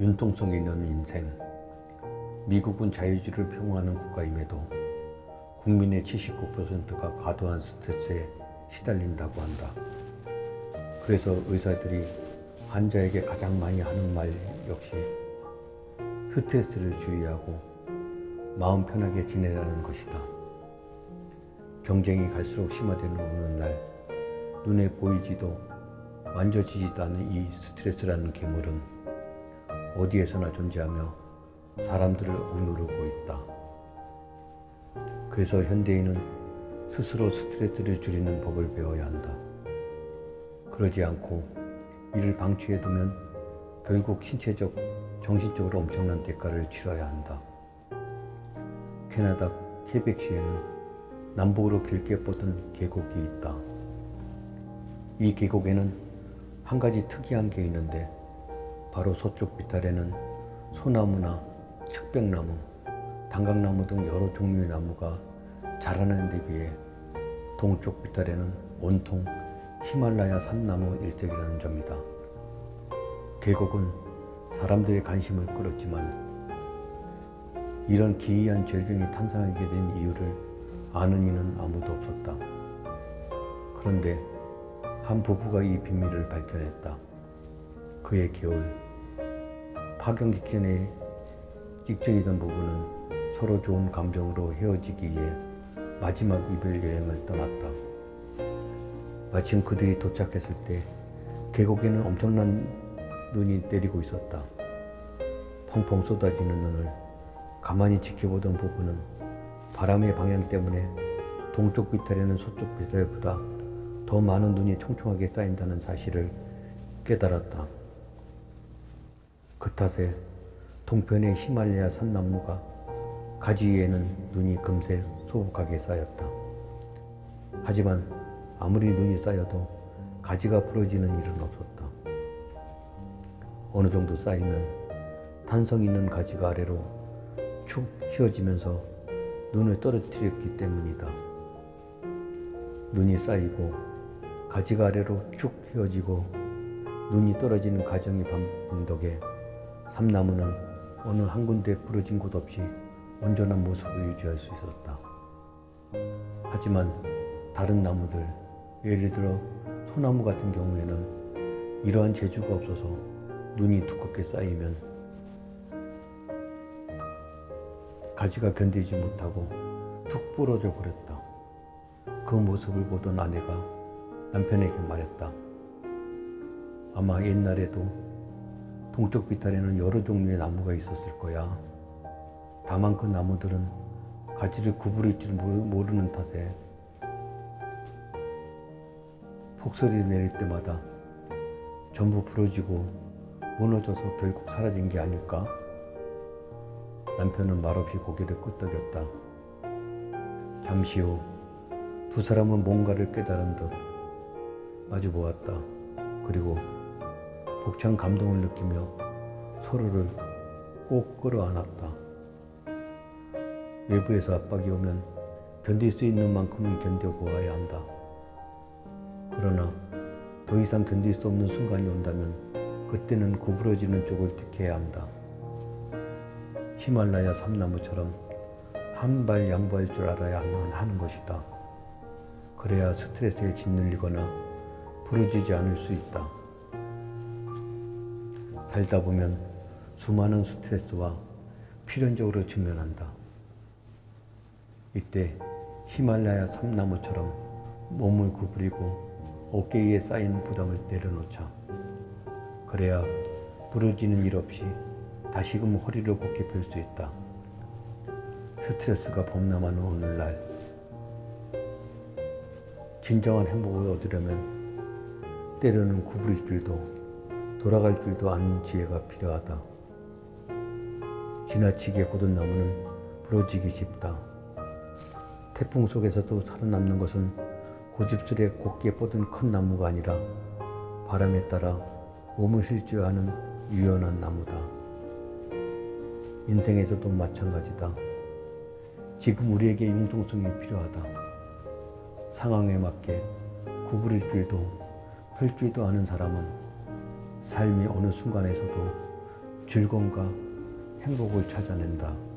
융통성 있는 인생. 미국은 자유주의를 표방하는 국가임에도 국민의 79%가 과도한 스트레스에 시달린다고 한다. 그래서 의사들이 환자에게 가장 많이 하는 말 역시 스트레스를 주의하고 마음 편하게 지내라는 것이다. 경쟁이 갈수록 심화되는 오늘날 눈에 보이지도 만져지지도 않는 이 스트레스라는 괴물은 어디에서나 존재하며 사람들을 억누르고 있다. 그래서 현대인은 스스로 스트레스를 줄이는 법을 배워야 한다. 그러지 않고 이를 방치해두면 결국 신체적, 정신적으로 엄청난 대가를 치러야 한다. 캐나다 케벡시에는 남북으로 길게 뻗은 계곡이 있다. 이 계곡에는 한 가지 특이한 게 있는데 바로 서쪽 비탈에는 소나무나 측백나무, 단각나무 등 여러 종류의 나무가 자라는 데 비해 동쪽 비탈에는 온통 히말라야 산나무 일색이라는 점이다. 계곡은 사람들의 관심을 끌었지만 이런 기이한 절경이 탄생하게 된 이유를 아는 이는 아무도 없었다. 그런데 한 부부가 이 비밀을 발견했다. 그의 겨울 파경 직전에 직전이던 부부는 서로 좋은 감정으로 헤어지기 위해 마지막 이별 여행을 떠났다. 마침 그들이 도착했을 때 계곡에는 엄청난 눈이 내리고 있었다. 펑펑 쏟아지는 눈을 가만히 지켜보던 부부는 바람의 방향 때문에 동쪽 비탈에는 서쪽 비탈보다 더 많은 눈이 총총하게 쌓인다는 사실을 깨달았다. 그 탓에 동편의 히말라야 산나무가 가지 위에는 눈이 금세 소복하게 쌓였다. 하지만 아무리 눈이 쌓여도 가지가 부러지는 일은 없었다. 어느 정도 쌓이면 탄성 있는 가지가 아래로 축 휘어지면서 눈을 떨어뜨렸기 때문이다. 눈이 쌓이고 가지가 아래로 쭉 휘어지고 눈이 떨어지는 과정이 반복된 덕에 삼나무는 어느 한 군데 부러진 곳 없이 온전한 모습을 유지할 수 있었다. 하지만 다른 나무들, 예를 들어 소나무 같은 경우에는 이러한 재주가 없어서 눈이 두껍게 쌓이면 가지가 견디지 못하고 툭 부러져 버렸다. 그 모습을 보던 아내가 남편에게 말했다. 아마 옛날에도 동쪽 비탈에는 여러 종류의 나무가 있었을 거야. 다만 그 나무들은 가지를 구부릴 줄 모르는 탓에 폭설이 내릴 때마다 전부 부러지고 무너져서 결국 사라진 게 아닐까? 남편은 말없이 고개를 끄덕였다. 잠시 후 두 사람은 뭔가를 깨달은 듯 마주 보았다. 그리고 벅찬 감동을 느끼며 서로를 꼭 끌어안았다. 외부에서 압박이 오면 견딜 수 있는 만큼은 견뎌보아야 한다. 그러나 더 이상 견딜 수 없는 순간이 온다면 그때는 구부러지는 쪽을 택해야 한다. 히말라야 삼나무처럼 한 발 양보할 줄 알아야 하는 것이다. 그래야 스트레스에 짓눌리거나 부러지지 않을 수 있다. 살다 보면 수많은 스트레스와 필연적으로 직면한다. 이때 히말라야 삼나무처럼 몸을 구부리고 어깨 위에 쌓인 부담을 내려놓자. 그래야 부러지는 일 없이 다시금 허리를 곧게 펼 수 있다. 스트레스가 범람하는 오늘날 진정한 행복을 얻으려면 때로는 구부릴 줄도 돌아갈 줄도 아는 지혜가 필요하다. 지나치게 굳은 나무는 부러지기 쉽다. 태풍 속에서도 살아남는 것은 고집스레 곧게 뻗은 큰 나무가 아니라 바람에 따라 몸을 실주하는 유연한 나무다. 인생에서도 마찬가지다. 지금 우리에게 융통성이 필요하다. 상황에 맞게 구부릴 줄도 펼 줄도 아는 사람은 삶이 어느 순간에서도 즐거움과 행복을 찾아낸다.